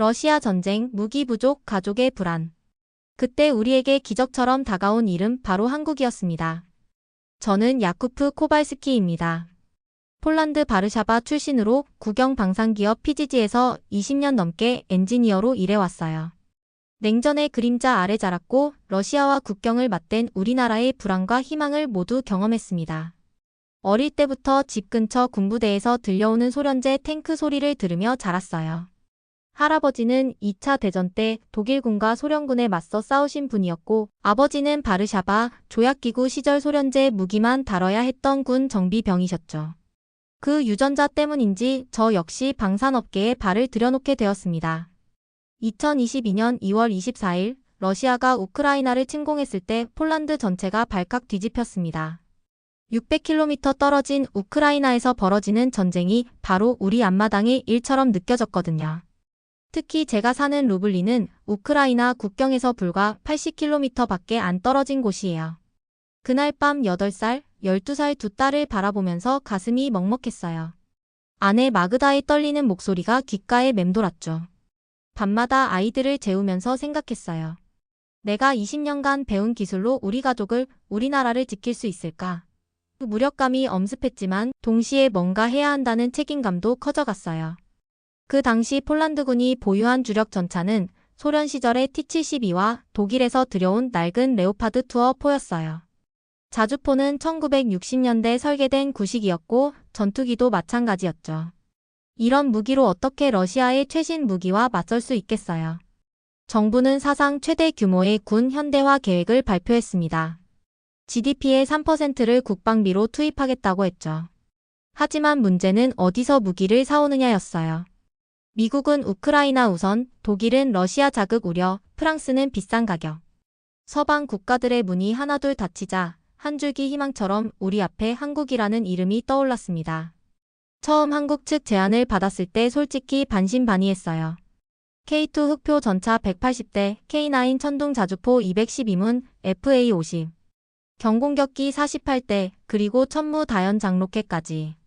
러시아 전쟁, 무기 부족, 가족의 불안. 그때 우리에게 기적처럼 다가온 이름 바로 한국이었습니다. 저는 야쿠프 코발스키입니다. 폴란드 바르샤바 출신으로 국영 방산기업 PGG에서 20년 넘게 엔지니어로 일해왔어요. 냉전의 그림자 아래 자랐고 러시아와 국경을 맞댄 우리나라의 불안과 희망을 모두 경험했습니다. 어릴 때부터 집 근처 군부대에서 들려오는 소련제 탱크 소리를 들으며 자랐어요. 할아버지는 2차 대전 때 독일군과 소련군에 맞서 싸우신 분이었고 아버지는 바르샤바 조약기구 시절 소련제 무기만 다뤄야 했던 군 정비병이셨죠. 그 유전자 때문인지 저 역시 방산업계에 발을 들여놓게 되었습니다. 2022년 2월 24일 러시아가 우크라이나를 침공했을 때 폴란드 전체가 발칵 뒤집혔습니다. 600km 떨어진 우크라이나에서 벌어지는 전쟁이 바로 우리 앞마당의 일처럼 느껴졌거든요. 특히 제가 사는 루블리는 우크라이나 국경에서 불과 80km 밖에 안 떨어진 곳이에요. 그날 밤 8살, 12살 두 딸을 바라보면서 가슴이 먹먹했어요. 아내 마그다의 떨리는 목소리가 귓가에 맴돌았죠. 밤마다 아이들을 재우면서 생각했어요. 내가 20년간 배운 기술로 우리 가족을, 우리나라를 지킬 수 있을까? 그 무력감이 엄습했지만 동시에 뭔가 해야 한다는 책임감도 커져갔어요. 그 당시 폴란드군이 보유한 주력 전차는 소련 시절의 T-72와 독일에서 들여온 낡은 레오파드 투어 포였어요. 자주포는 1960년대 설계된 구식이었고 전투기도 마찬가지였죠. 이런 무기로 어떻게 러시아의 최신 무기와 맞설 수 있겠어요. 정부는 사상 최대 규모의 군 현대화 계획을 발표했습니다. GDP의 3%를 국방비로 투입하겠다고 했죠. 하지만 문제는 어디서 무기를 사오느냐였어요. 미국은 우크라이나 우선, 독일은 러시아 자극 우려, 프랑스는 비싼 가격. 서방 국가들의 문이 하나둘 닫히자 한 줄기 희망처럼 우리 앞에 한국이라는 이름이 떠올랐습니다. 처음 한국 측 제안을 받았을 때 솔직히 반신반의했어요. K2 흑표 전차 180대, K9 천둥 자주포 212문, FA50. 경공격기 48대, 그리고 천무 다연 장로켓까지.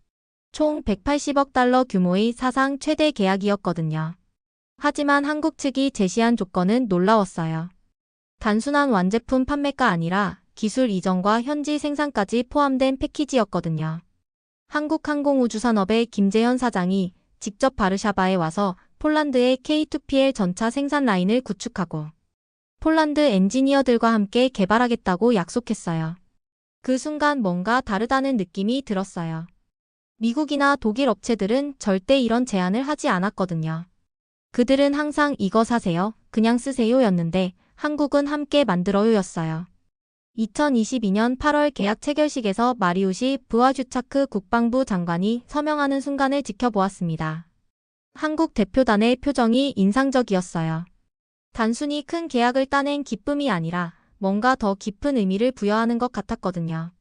총 180억 달러 규모의 사상 최대 계약이었거든요. 하지만 한국 측이 제시한 조건은 놀라웠어요. 단순한 완제품 판매가 아니라 기술 이전과 현지 생산까지 포함된 패키지였거든요. 한국항공우주산업의 김재현 사장이 직접 바르샤바에 와서 폴란드의 K2PL 전차 생산 라인을 구축하고 폴란드 엔지니어들과 함께 개발하겠다고 약속했어요. 그 순간 뭔가 다르다는 느낌이 들었어요. 미국이나 독일 업체들은 절대 이런 제안을 하지 않았거든요. 그들은 항상 이거 사세요, 그냥 쓰세요 였는데 한국은 함께 만들어요 였어요. 2022년 8월 계약 체결식에서 마리우시 부아주차크 국방부 장관이 서명하는 순간을 지켜보았습니다. 한국 대표단의 표정이 인상적이었어요. 단순히 큰 계약을 따낸 기쁨이 아니라 뭔가 더 깊은 의미를 부여하는 것 같았거든요.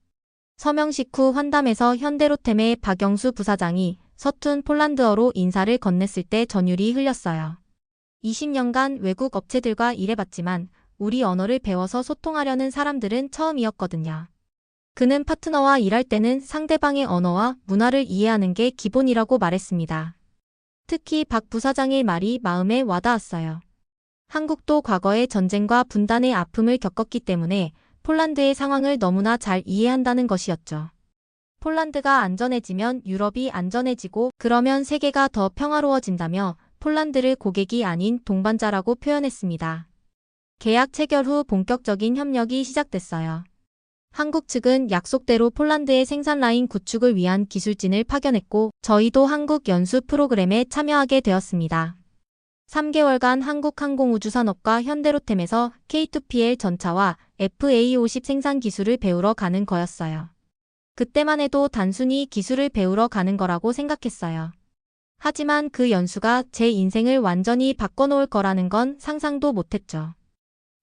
서명식 후 환담에서 현대로템의 박영수 부사장이 서툰 폴란드어로 인사를 건넸을 때 전율이 흘렸어요. 20년간 외국 업체들과 일해봤지만 우리 언어를 배워서 소통하려는 사람들은 처음이었거든요. 그는 파트너와 일할 때는 상대방의 언어와 문화를 이해하는 게 기본이라고 말했습니다. 특히 박 부사장의 말이 마음에 와닿았어요. 한국도 과거의 전쟁과 분단의 아픔을 겪었기 때문에 폴란드의 상황을 너무나 잘 이해한다는 것이었죠. 폴란드가 안전해지면 유럽이 안전해지고 그러면 세계가 더 평화로워진다며 폴란드를 고객이 아닌 동반자라고 표현했습니다. 계약 체결 후 본격적인 협력이 시작됐어요. 한국 측은 약속대로 폴란드의 생산 라인 구축을 위한 기술진을 파견했고 저희도 한국 연수 프로그램에 참여하게 되었습니다. 3개월간 한국항공우주산업과 현대로템에서 K2PL 전차와 FA50 생산 기술을 배우러 가는 거였어요. 그때만 해도 단순히 기술을 배우러 가는 거라고 생각했어요. 하지만 그 연수가 제 인생을 완전히 바꿔놓을 거라는 건 상상도 못했죠.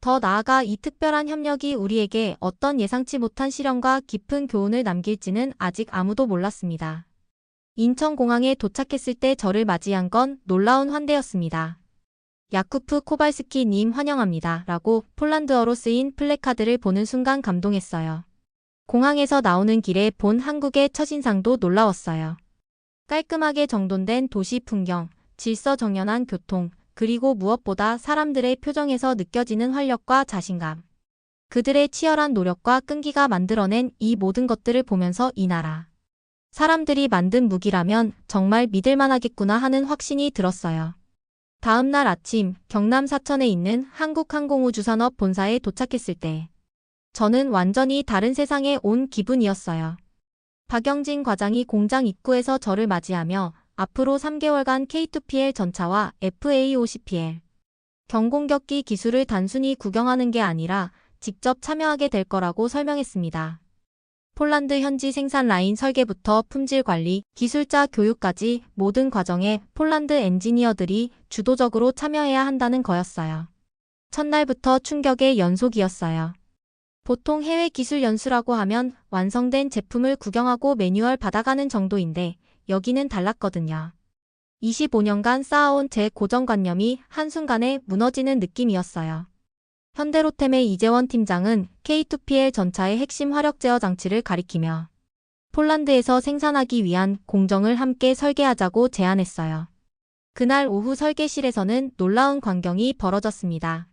더 나아가 이 특별한 협력이 우리에게 어떤 예상치 못한 시련과 깊은 교훈을 남길지는 아직 아무도 몰랐습니다. 인천공항에 도착했을 때 저를 맞이한 건 놀라운 환대였습니다. 야쿠프 코발스키 님 환영합니다. 라고 폴란드어로 쓰인 플래카드를 보는 순간 감동했어요. 공항에서 나오는 길에 본 한국의 첫인상도 놀라웠어요. 깔끔하게 정돈된 도시 풍경, 질서 정연한 교통, 그리고 무엇보다 사람들의 표정에서 느껴지는 활력과 자신감. 그들의 치열한 노력과 끈기가 만들어낸 이 모든 것들을 보면서 이 나라. 사람들이 만든 무기라면 정말 믿을만하겠구나 하는 확신이 들었어요. 다음 날 아침 경남 사천에 있는 한국항공우주산업 본사에 도착했을 때 저는 완전히 다른 세상에 온 기분이었어요. 박영진 과장이 공장 입구에서 저를 맞이하며 앞으로 3개월간 K2PL 전차와 FA50PL 경공격기 기술을 단순히 구경하는 게 아니라 직접 참여하게 될 거라고 설명했습니다. 폴란드 현지 생산 라인 설계부터 품질 관리, 기술자 교육까지 모든 과정에 폴란드 엔지니어들이 주도적으로 참여해야 한다는 거였어요. 첫날부터 충격의 연속이었어요. 보통 해외 기술 연수라고 하면 완성된 제품을 구경하고 매뉴얼 받아가는 정도인데 여기는 달랐거든요. 25년간 쌓아온 제 고정관념이 한순간에 무너지는 느낌이었어요. 현대로템의 이재원 팀장은 K2PL 전차의 핵심 화력 제어 장치를 가리키며 폴란드에서 생산하기 위한 공정을 함께 설계하자고 제안했어요. 그날 오후 설계실에서는 놀라운 광경이 벌어졌습니다.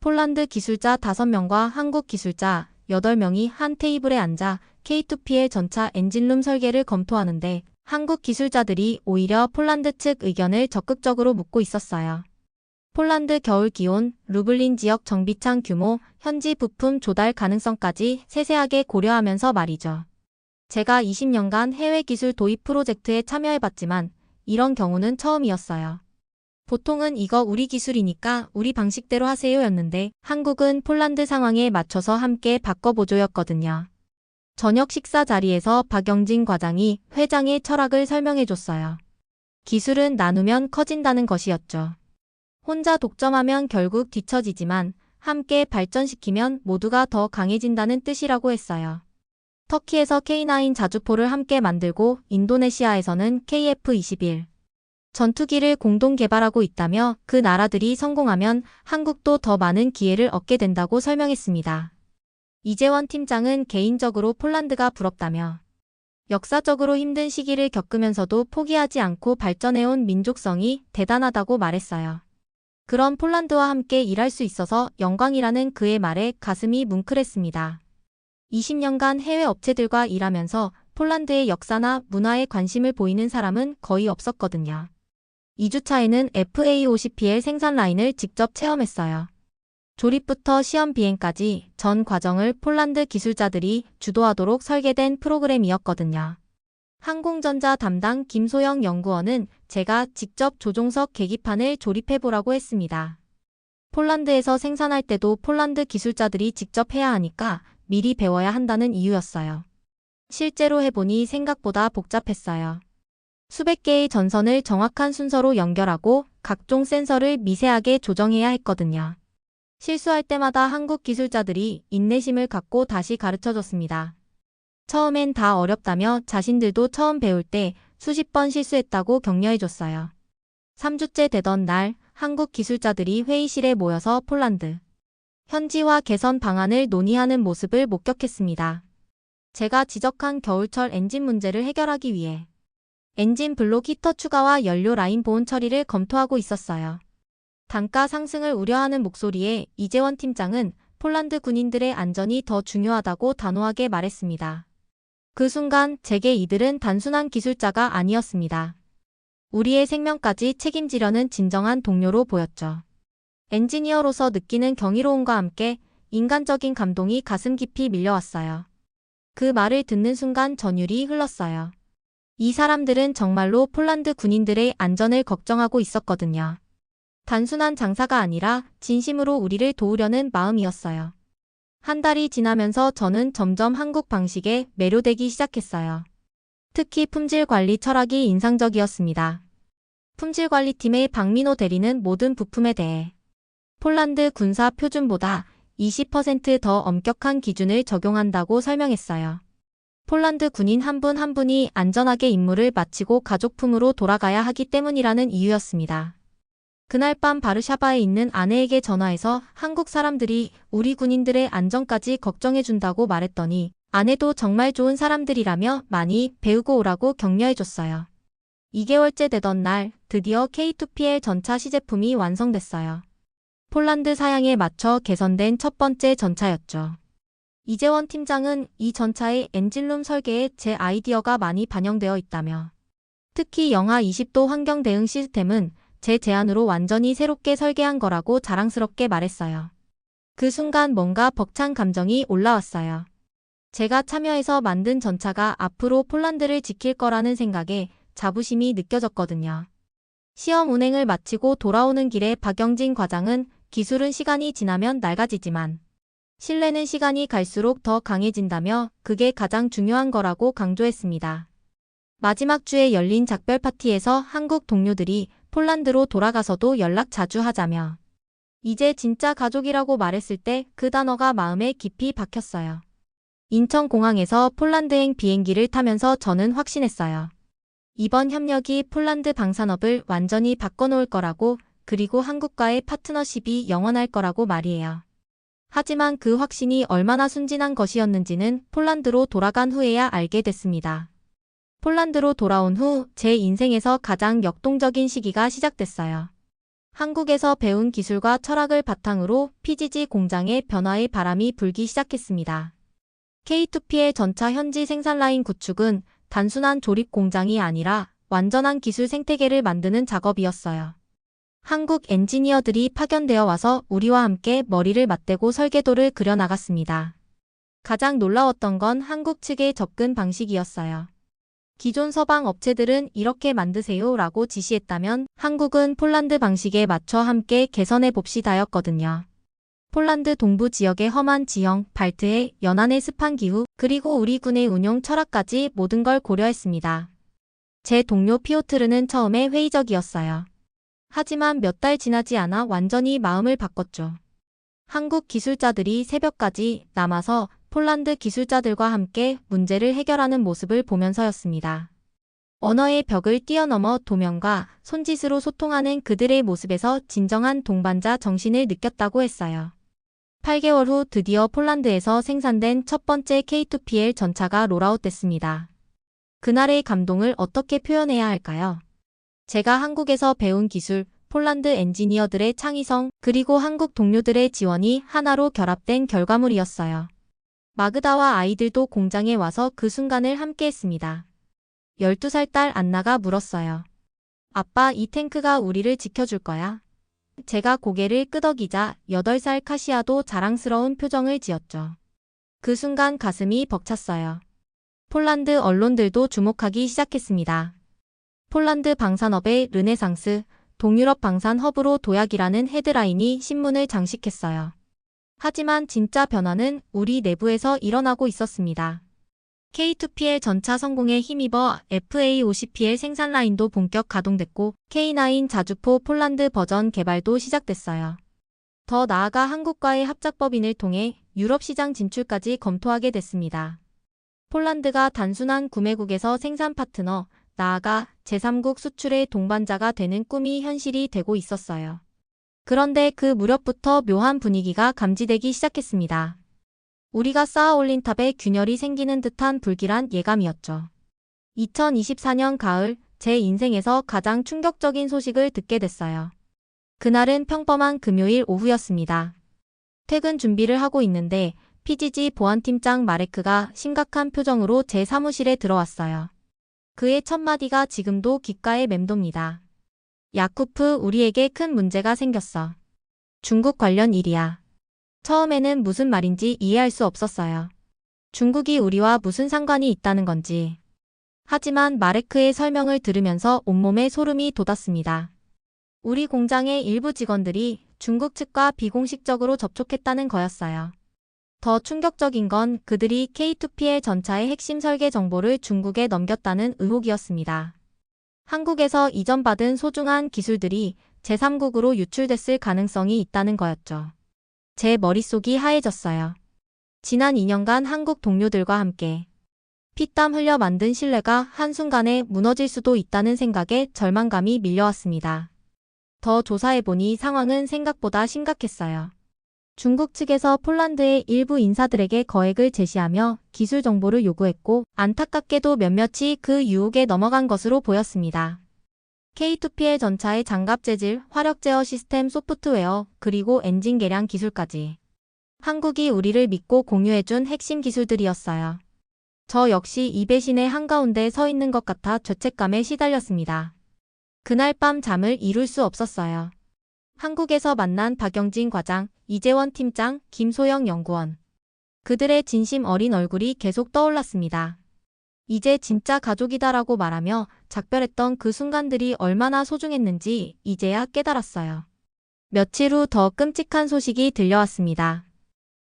폴란드 기술자 5명과 한국 기술자 8명이 한 테이블에 앉아 K2PL 전차 엔진룸 설계를 검토하는데 한국 기술자들이 오히려 폴란드 측 의견을 적극적으로 묻고 있었어요. 폴란드 겨울 기온, 루블린 지역 정비창 규모, 현지 부품 조달 가능성까지 세세하게 고려하면서 말이죠. 제가 20년간 해외 기술 도입 프로젝트에 참여해봤지만 이런 경우는 처음이었어요. 보통은 이거 우리 기술이니까 우리 방식대로 하세요 였는데 한국은 폴란드 상황에 맞춰서 함께 바꿔보조였거든요. 저녁 식사 자리에서 박영진 과장이 회장의 철학을 설명해줬어요. 기술은 나누면 커진다는 것이었죠. 혼자 독점하면 결국 뒤처지지만 함께 발전시키면 모두가 더 강해진다는 뜻이라고 했어요. 터키에서 K9 자주포를 함께 만들고 인도네시아에서는 KF-21 전투기를 공동 개발하고 있다며 그 나라들이 성공하면 한국도 더 많은 기회를 얻게 된다고 설명했습니다. 이재원 팀장은 개인적으로 폴란드가 부럽다며 역사적으로 힘든 시기를 겪으면서도 포기하지 않고 발전해온 민족성이 대단하다고 말했어요. 그런 폴란드와 함께 일할 수 있어서 영광이라는 그의 말에 가슴이 뭉클했습니다. 20년간 해외 업체들과 일하면서 폴란드의 역사나 문화에 관심을 보이는 사람은 거의 없었거든요. 2주차에는 FA50PL 생산 라인을 직접 체험했어요. 조립부터 시험 비행까지 전 과정을 폴란드 기술자들이 주도하도록 설계된 프로그램이었거든요. 항공전자 담당 김소영 연구원은 제가 직접 조종석 계기판을 조립해보라고 했습니다. 폴란드에서 생산할 때도 폴란드 기술자들이 직접 해야 하니까 미리 배워야 한다는 이유였어요. 실제로 해보니 생각보다 복잡했어요. 수백 개의 전선을 정확한 순서로 연결하고 각종 센서를 미세하게 조정해야 했거든요. 실수할 때마다 한국 기술자들이 인내심을 갖고 다시 가르쳐줬습니다. 처음엔 다 어렵다며 자신들도 처음 배울 때 수십 번 실수했다고 격려해줬어요. 3주째 되던 날 한국 기술자들이 회의실에 모여서 폴란드 현지화 개선 방안을 논의하는 모습을 목격했습니다. 제가 지적한 겨울철 엔진 문제를 해결하기 위해 엔진 블록 히터 추가와 연료 라인 보온 처리를 검토하고 있었어요. 단가 상승을 우려하는 목소리에 이재원 팀장은 폴란드 군인들의 안전이 더 중요하다고 단호하게 말했습니다. 그 순간 제게 이들은 단순한 기술자가 아니었습니다. 우리의 생명까지 책임지려는 진정한 동료로 보였죠. 엔지니어로서 느끼는 경이로움과 함께 인간적인 감동이 가슴 깊이 밀려왔어요. 그 말을 듣는 순간 전율이 흘렀어요. 이 사람들은 정말로 폴란드 군인들의 안전을 걱정하고 있었거든요. 단순한 장사가 아니라 진심으로 우리를 도우려는 마음이었어요. 한 달이 지나면서 저는 점점 한국 방식에 매료되기 시작했어요. 특히 품질 관리 철학이 인상적이었습니다. 품질 관리팀의 박민호 대리는 모든 부품에 대해 폴란드 군사 표준보다 20%더 엄격한 기준을 적용한다고 설명했어요. 폴란드 군인 한 분한 분이 안전하게 임무를 마치고 가족품으로 돌아가야 하기 때문이라는 이유였습니다. 그날 밤 바르샤바에 있는 아내에게 전화해서 한국 사람들이 우리 군인들의 안전까지 걱정해준다고 말했더니 아내도 정말 좋은 사람들이라며 많이 배우고 오라고 격려해줬어요. 2개월째 되던 날 드디어 K2PL 전차 시제품이 완성됐어요. 폴란드 사양에 맞춰 개선된 첫 번째 전차였죠. 이재원 팀장은 이 전차의 엔진룸 설계에 제 아이디어가 많이 반영되어 있다며 특히 영하 20도 환경 대응 시스템은 제 제안으로 완전히 새롭게 설계한 거라고 자랑스럽게 말했어요. 그 순간 뭔가 벅찬 감정이 올라왔어요. 제가 참여해서 만든 전차가 앞으로 폴란드를 지킬 거라는 생각에 자부심이 느껴졌거든요. 시험 운행을 마치고 돌아오는 길에 박영진 과장은 기술은 시간이 지나면 낡아지지만 신뢰는 시간이 갈수록 더 강해진다며 그게 가장 중요한 거라고 강조했습니다. 마지막 주에 열린 작별 파티에서 한국 동료들이 폴란드로 돌아가서도 연락 자주 하자며 이제 진짜 가족이라고 말했을 때 그 단어가 마음에 깊이 박혔어요. 인천공항에서 폴란드행 비행기를 타면서 저는 확신했어요. 이번 협력이 폴란드 방산업을 완전히 바꿔놓을 거라고 그리고 한국과의 파트너십이 영원할 거라고 말이에요. 하지만 그 확신이 얼마나 순진한 것이었는지는 폴란드로 돌아간 후에야 알게 됐습니다. 폴란드로 돌아온 후 제 인생에서 가장 역동적인 시기가 시작됐어요. 한국에서 배운 기술과 철학을 바탕으로 PGG 공장의 변화의 바람이 불기 시작했습니다. K2P의 전차 현지 생산 라인 구축은 단순한 조립 공장이 아니라 완전한 기술 생태계를 만드는 작업이었어요. 한국 엔지니어들이 파견되어 와서 우리와 함께 머리를 맞대고 설계도를 그려나갔습니다. 가장 놀라웠던 건 한국 측의 접근 방식이었어요. 기존 서방 업체들은 이렇게 만드세요 라고 지시했다면 한국은 폴란드 방식에 맞춰 함께 개선해 봅시다였거든요. 폴란드 동부 지역의 험한 지형, 발트해 연안의 습한 기후, 그리고 우리 군의 운용 철학까지 모든 걸 고려했습니다. 제 동료 피오트르는 처음에 회의적이었어요. 하지만 몇 달 지나지 않아 완전히 마음을 바꿨죠. 한국 기술자들이 새벽까지 남아서 폴란드 기술자들과 함께 문제를 해결하는 모습을 보면서였습니다. 언어의 벽을 뛰어넘어 도면과 손짓으로 소통하는 그들의 모습에서 진정한 동반자 정신을 느꼈다고 했어요. 8개월 후 드디어 폴란드에서 생산된 첫 번째 K2PL 전차가 롤아웃됐습니다. 그날의 감동을 어떻게 표현해야 할까요? 제가 한국에서 배운 기술, 폴란드 엔지니어들의 창의성, 그리고 한국 동료들의 지원이 하나로 결합된 결과물이었어요. 마그다와 아이들도 공장에 와서 그 순간을 함께 했습니다. 12살 딸 안나가 물었어요. 아빠, 이 탱크가 우리를 지켜줄 거야? 제가 고개를 끄덕이자 8살 카시아도 자랑스러운 표정을 지었죠. 그 순간 가슴이 벅찼어요. 폴란드 언론들도 주목하기 시작했습니다. 폴란드 방산업의 르네상스, 동유럽 방산 허브로 도약이라는 헤드라인이 신문을 장식했어요. 하지만 진짜 변화는 우리 내부에서 일어나고 있었습니다. K2PL 전차 성공에 힘입어 FA50PL 생산 라인도 본격 가동됐고 K9 자주포 폴란드 버전 개발도 시작됐어요. 더 나아가 한국과의 합작법인을 통해 유럽 시장 진출까지 검토하게 됐습니다. 폴란드가 단순한 구매국에서 생산 파트너, 나아가 제3국 수출의 동반자가 되는 꿈이 현실이 되고 있었어요. 그런데 그 무렵부터 묘한 분위기가 감지되기 시작했습니다. 우리가 쌓아 올린 탑에 균열이 생기는 듯한 불길한 예감이었죠. 2024년 가을, 제 인생에서 가장 충격적인 소식을 듣게 됐어요. 그날은 평범한 금요일 오후였습니다. 퇴근 준비를 하고 있는데 PGG 보안팀장 마레크가 심각한 표정으로 제 사무실에 들어왔어요. 그의 첫 마디가 지금도 귓가에 맴돕니다. 야쿠프, 우리에게 큰 문제가 생겼어. 중국 관련 일이야. 처음에는 무슨 말인지 이해할 수 없었어요. 중국이 우리와 무슨 상관이 있다는 건지. 하지만 마레크의 설명을 들으면서 온몸에 소름이 돋았습니다. 우리 공장의 일부 직원들이 중국 측과 비공식적으로 접촉했다는 거였어요. 더 충격적인 건 그들이 K2PL 전차의 핵심 설계 정보를 중국에 넘겼다는 의혹이었습니다. 한국에서 이전받은 소중한 기술들이 제3국으로 유출됐을 가능성이 있다는 거였죠. 제 머릿속이 하얘졌어요. 지난 2년간 한국 동료들과 함께 피땀 흘려 만든 신뢰가 한순간에 무너질 수도 있다는 생각에 절망감이 밀려왔습니다. 더 조사해보니 상황은 생각보다 심각했어요. 중국 측에서 폴란드의 일부 인사들에게 거액을 제시하며 기술 정보를 요구했고 안타깝게도 몇몇이 그 유혹에 넘어간 것으로 보였습니다. K2PL 전차의 장갑 재질, 화력 제어 시스템 소프트웨어, 그리고 엔진 개량 기술까지. 한국이 우리를 믿고 공유해준 핵심 기술들이었어요. 저 역시 이 배신의 한가운데 서 있는 것 같아 죄책감에 시달렸습니다. 그날 밤 잠을 이룰 수 없었어요. 한국에서 만난 박영진 과장, 이재원 팀장, 김소영 연구원. 그들의 진심 어린 얼굴이 계속 떠올랐습니다. 이제 진짜 가족이다라고 말하며 작별했던 그 순간들이 얼마나 소중했는지 이제야 깨달았어요. 며칠 후 더 끔찍한 소식이 들려왔습니다.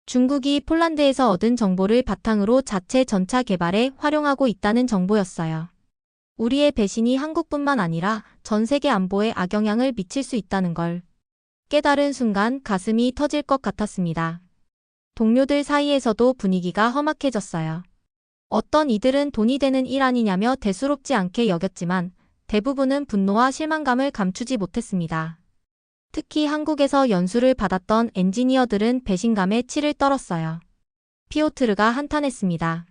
중국이 폴란드에서 얻은 정보를 바탕으로 자체 전차 개발에 활용하고 있다는 정보였어요. 우리의 배신이 한국뿐만 아니라 전 세계 안보에 악영향을 미칠 수 있다는 걸 깨달은 순간 가슴이 터질 것 같았습니다. 동료들 사이에서도 분위기가 험악해졌어요. 어떤 이들은 돈이 되는 일 아니냐며 대수롭지 않게 여겼지만 대부분은 분노와 실망감을 감추지 못했습니다. 특히 한국에서 연수를 받았던 엔지니어들은 배신감에 치를 떨었어요. 피오트르가 한탄했습니다.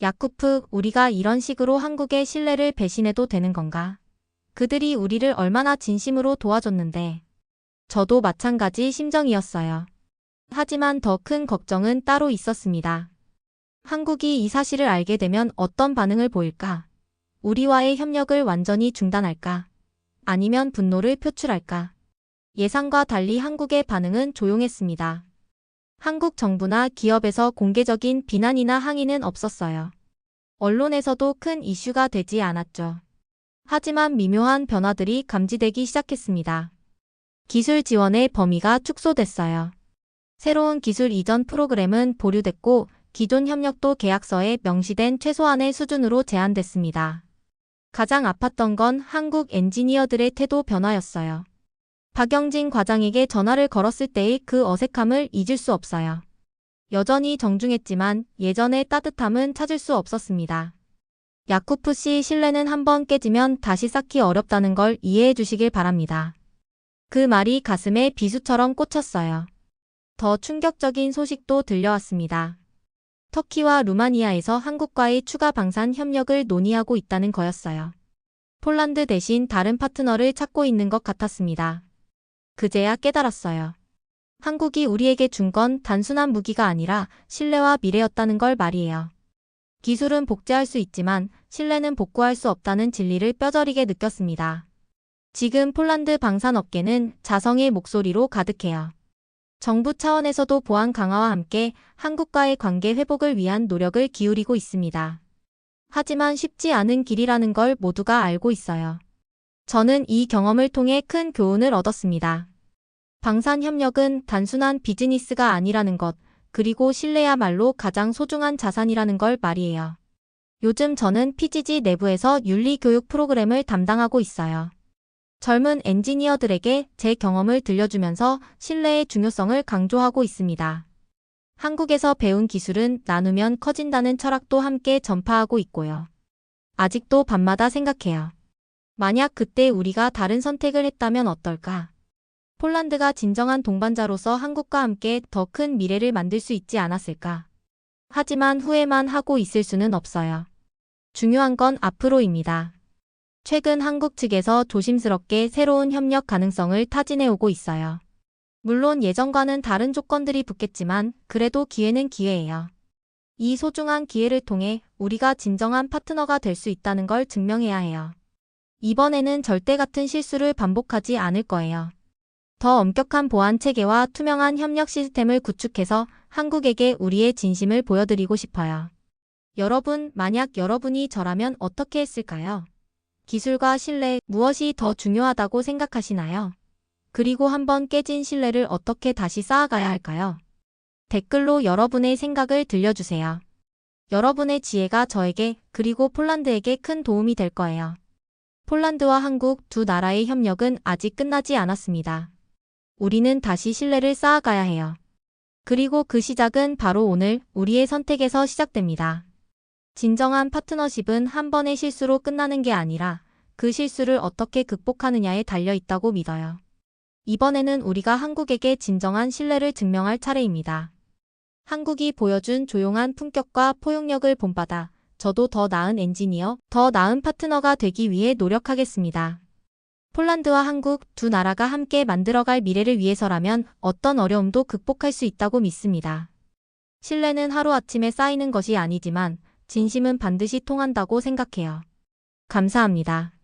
야쿠프, 우리가 이런 식으로 한국의 신뢰를 배신해도 되는 건가? 그들이 우리를 얼마나 진심으로 도와줬는데. 저도 마찬가지 심정이었어요. 하지만 더 큰 걱정은 따로 있었습니다. 한국이 이 사실을 알게 되면 어떤 반응을 보일까? 우리와의 협력을 완전히 중단할까? 아니면 분노를 표출할까? 예상과 달리 한국의 반응은 조용했습니다. 한국 정부나 기업에서 공개적인 비난이나 항의는 없었어요. 언론에서도 큰 이슈가 되지 않았죠. 하지만 미묘한 변화들이 감지되기 시작했습니다. 기술 지원의 범위가 축소됐어요. 새로운 기술 이전 프로그램은 보류됐고 기존 협력도 계약서에 명시된 최소한의 수준으로 제한됐습니다. 가장 아팠던 건 한국 엔지니어들의 태도 변화였어요. 박영진 과장에게 전화를 걸었을 때의 그 어색함을 잊을 수 없어요. 여전히 정중했지만 예전의 따뜻함은 찾을 수 없었습니다. 야쿠프 씨 신뢰는 한번 깨지면 다시 쌓기 어렵다는 걸 이해해 주시길 바랍니다. 그 말이 가슴에 비수처럼 꽂혔어요. 더 충격적인 소식도 들려왔습니다. 터키와 루마니아에서 한국과의 추가 방산 협력을 논의하고 있다는 거였어요. 폴란드 대신 다른 파트너를 찾고 있는 것 같았습니다. 그제야 깨달았어요. 한국이 우리에게 준 건 단순한 무기가 아니라 신뢰와 미래였다는 걸 말이에요. 기술은 복제할 수 있지만 신뢰는 복구할 수 없다는 진리를 뼈저리게 느꼈습니다. 지금 폴란드 방산업계는 자성의 목소리로 가득해요. 정부 차원에서도 보안 강화와 함께 한국과의 관계 회복을 위한 노력을 기울이고 있습니다. 하지만 쉽지 않은 길이라는 걸 모두가 알고 있어요. 저는 이 경험을 통해 큰 교훈을 얻었습니다. 방산 협력은 단순한 비즈니스가 아니라는 것, 그리고 신뢰야말로 가장 소중한 자산이라는 걸 말이에요. 요즘 저는 PGG 내부에서 윤리 교육 프로그램을 담당하고 있어요. 젊은 엔지니어들에게 제 경험을 들려주면서 신뢰의 중요성을 강조하고 있습니다. 한국에서 배운 기술은 나누면 커진다는 철학도 함께 전파하고 있고요. 아직도 밤마다 생각해요. 만약 그때 우리가 다른 선택을 했다면 어떨까? 폴란드가 진정한 동반자로서 한국과 함께 더 큰 미래를 만들 수 있지 않았을까? 하지만 후회만 하고 있을 수는 없어요. 중요한 건 앞으로입니다. 최근 한국 측에서 조심스럽게 새로운 협력 가능성을 타진해 오고 있어요. 물론 예전과는 다른 조건들이 붙겠지만 그래도 기회는 기회예요. 이 소중한 기회를 통해 우리가 진정한 파트너가 될 수 있다는 걸 증명해야 해요. 이번에는 절대 같은 실수를 반복하지 않을 거예요. 더 엄격한 보안 체계와 투명한 협력 시스템을 구축해서 한국에게 우리의 진심을 보여드리고 싶어요. 여러분, 만약 여러분이 저라면 어떻게 했을까요? 기술과 신뢰, 무엇이 더 중요하다고 생각하시나요? 그리고 한번 깨진 신뢰를 어떻게 다시 쌓아가야 할까요? 댓글로 여러분의 생각을 들려주세요. 여러분의 지혜가 저에게 그리고 폴란드에게 큰 도움이 될 거예요. 폴란드와 한국 두 나라의 협력은 아직 끝나지 않았습니다. 우리는 다시 신뢰를 쌓아가야 해요. 그리고 그 시작은 바로 오늘 우리의 선택에서 시작됩니다. 진정한 파트너십은 한 번의 실수로 끝나는 게 아니라 그 실수를 어떻게 극복하느냐에 달려 있다고 믿어요. 이번에는 우리가 한국에게 진정한 신뢰를 증명할 차례입니다. 한국이 보여준 조용한 품격과 포용력을 본받아 저도 더 나은 엔지니어, 더 나은 파트너가 되기 위해 노력하겠습니다. 폴란드와 한국 두 나라가 함께 만들어갈 미래를 위해서라면 어떤 어려움도 극복할 수 있다고 믿습니다. 신뢰는 하루아침에 쌓이는 것이 아니지만 진심은 반드시 통한다고 생각해요. 감사합니다.